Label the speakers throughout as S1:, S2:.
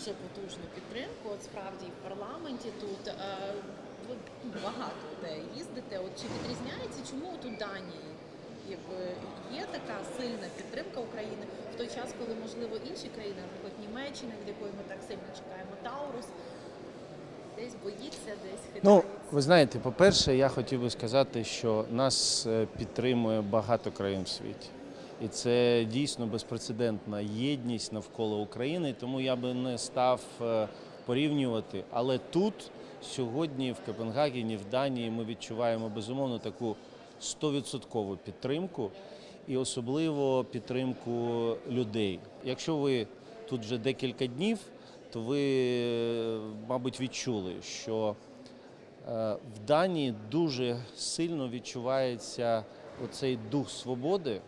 S1: дуже потужну підтримку. От справді в парламенті тут е, ви багато де їздите. От чи відрізняється, чому у Данії якби є така сильна підтримка України в той час, коли можливо інші країни, наприклад Німеччина, від якої ми так сильно чекаємо Таурус, десь боїться, десь хитається.
S2: Ну, ви знаєте, по-перше, я хотів би сказати, що нас е, підтримує багато країн в світі. І це дійсно безпрецедентна єдність навколо України, тому я би не став е, порівнювати. Але тут сьогодні, в Копенгагені, в Данії, ми відчуваємо безумовно таку 100% підтримку і особливо підтримку людей. Якщо ви тут вже декілька днів, то ви, е, мабуть, відчули, що е, в Данії дуже сильно відчувається оцей дух свободи,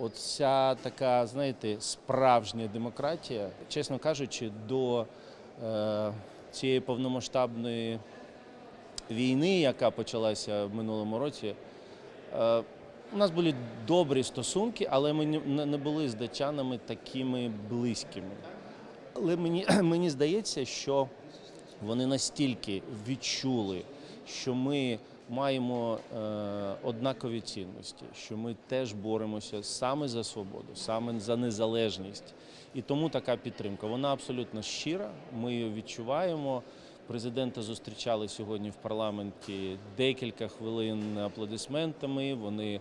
S2: оця така, знаєте, справжня демократія. Чесно кажучи, до е, цієї повномасштабної війни, яка почалася в минулому році, е, у нас були добрі стосунки, але ми не- були з датчанами такими близькими. Але мені, мені здається, що вони настільки відчули, що ми маємо е, однакові цінності, що ми теж боремося саме за свободу, саме за незалежність. І тому така підтримка. Вона абсолютно щира. Ми її відчуваємо. Президента зустрічали сьогодні в парламенті декілька хвилин аплодисментами. Вони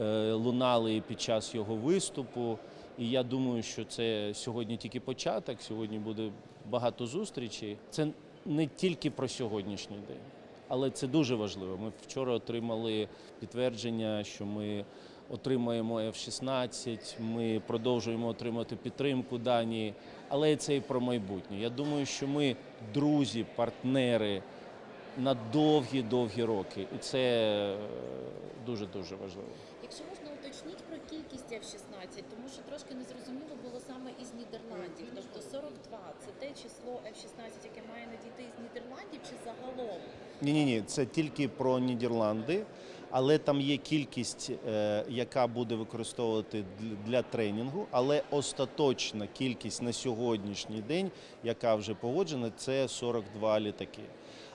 S2: е, лунали під час його виступу. І я думаю, що це сьогодні тільки початок. Сьогодні буде багато зустрічей. Це не тільки про сьогоднішній день, але це дуже важливо. Ми вчора отримали підтвердження, що ми отримаємо F-16, ми продовжуємо отримати підтримку Данії, але це і про майбутнє. Я думаю, що ми друзі, партнери на довгі-довгі роки, і це дуже дуже важливо.
S1: Якщо можна уточніть про кількість F-16, тому що трошки незрозуміло було саме із Нідерландів. Тобто 42 – це те число F-16, яке має надійти із Нідерландів чи загалом?
S2: Ні, ні, ні, це тільки про Нідерланди, але там є кількість, е, яка буде використовувати для тренінгу. Але остаточна кількість на сьогоднішній день, яка вже погоджена, це 42 літаки.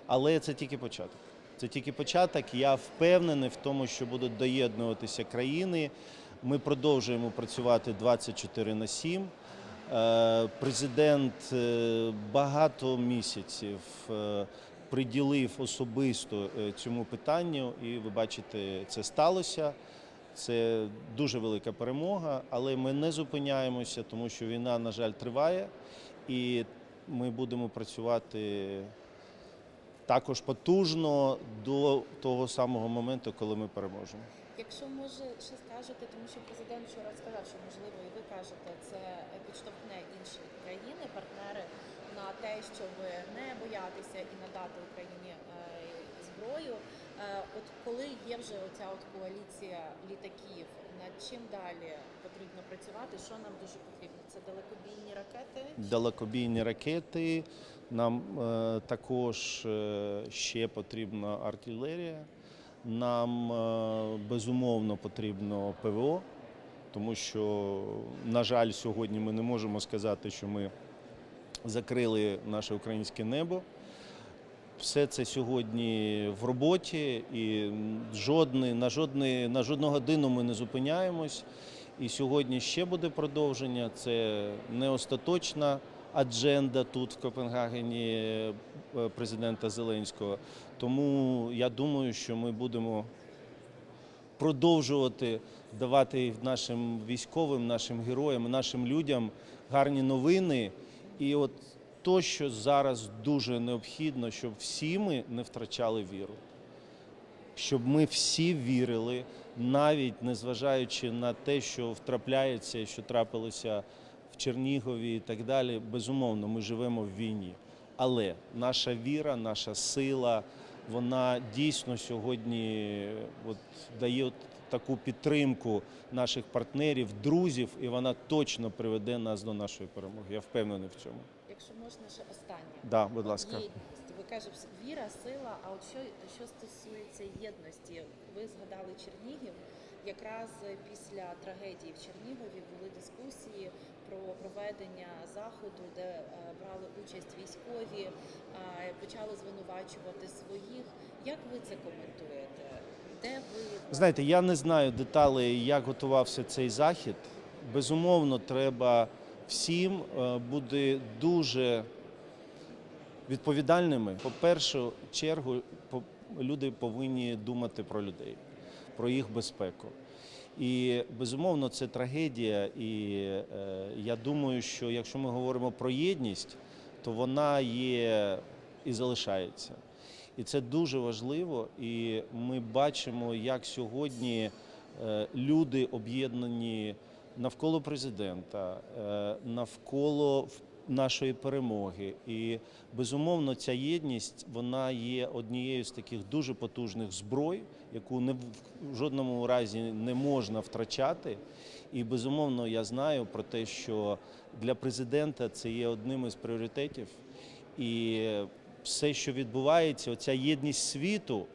S2: Але це тільки початок. Це тільки початок. Я впевнений в тому, що будуть доєднуватися країни. Ми продовжуємо працювати 24 на 7. Е, Президент е, багато місяців приділив особисто е, цьому питанню, і ви бачите, це сталося. Це дуже велика перемога, але ми не зупиняємося, тому що війна, на жаль, триває, і ми будемо працювати також потужно до того самого моменту, коли ми переможемо.
S1: Якщо може ще скажете, тому що президент вчора сказав, що можливо і ви кажете, це підштовхне інші країни, партнери на те, щоб не боятися і надати Україні е, зброю. Е, От коли є вже оця от коаліція літаків, над чим далі потрібно працювати? Що нам дуже потрібно? Це далекобійні ракети?
S2: далекобійні ракети. Нам е, також ще потрібна артилерія. Нам безумовно потрібно ПВО, тому що, на жаль, сьогодні ми не можемо сказати, що ми закрили наше українське небо. Все це сьогодні в роботі, і жодний, на, жодний, на жодну годину ми не зупиняємось. І сьогодні ще буде продовження. Це не остаточна адженда тут в Копенгагені е, президента Зеленського. Тому я думаю, що ми будемо продовжувати давати нашим військовим, нашим героям, нашим людям гарні новини. І от то, що зараз дуже необхідно, щоб всі ми не втрачали віру. Щоб ми всі вірили, навіть незважаючи на те, що втрапляється, що трапилося в Чернігові і так далі. Безумовно, ми живемо в війні. Але наша віра, наша сила, вона дійсно сьогодні от, дає таку підтримку наших партнерів, друзів, і вона точно приведе нас до нашої перемоги. Я впевнений в цьому.
S1: Якщо можна ще останнє.
S2: Да, будь ласка.
S1: Єдність. Ви кажете, віра, сила. А от що, що стосується єдності, ви згадали Чернігів. Якраз після трагедії в Чернігові були дискусії про проведення заходу, де е, брали участь військові, е, почали звинувачувати своїх. Як ви це коментуєте? Де ви
S2: Знаєте, я не знаю деталей, як готувався цей захід. Безумовно, треба всім е, бути дуже відповідальними. По першу чергу, люди повинні думати про людей, про їх безпеку. І безумовно, це трагедія. І е, я думаю, що якщо ми говоримо про єдність, то вона є і залишається. І це дуже важливо. І ми бачимо, як сьогодні е, люди об'єднані навколо президента, е, навколо нашої перемоги. І безумовно, ця єдність вона є однією з таких дуже потужних зброй, яку не в жодному разі не можна втрачати. І безумовно, я знаю про те, що для президента це є одним із пріоритетів. І все, що відбувається, оця єдність світу,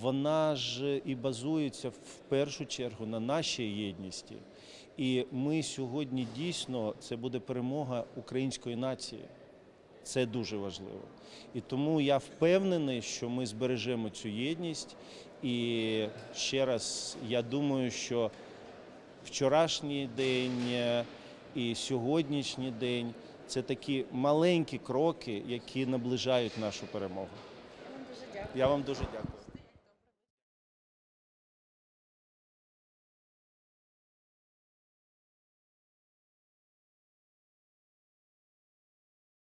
S2: вона ж і базується в першу чергу на нашій єдності. І ми сьогодні дійсно це буде перемога української нації. Це дуже важливо. І тому я впевнений, що ми збережемо цю єдність. І ще раз я думаю, що вчорашній день е, і сьогоднішній день це такі маленькі кроки, які наближають нашу перемогу.
S1: Я вам дуже дякую.
S2: Я вам дуже дякую.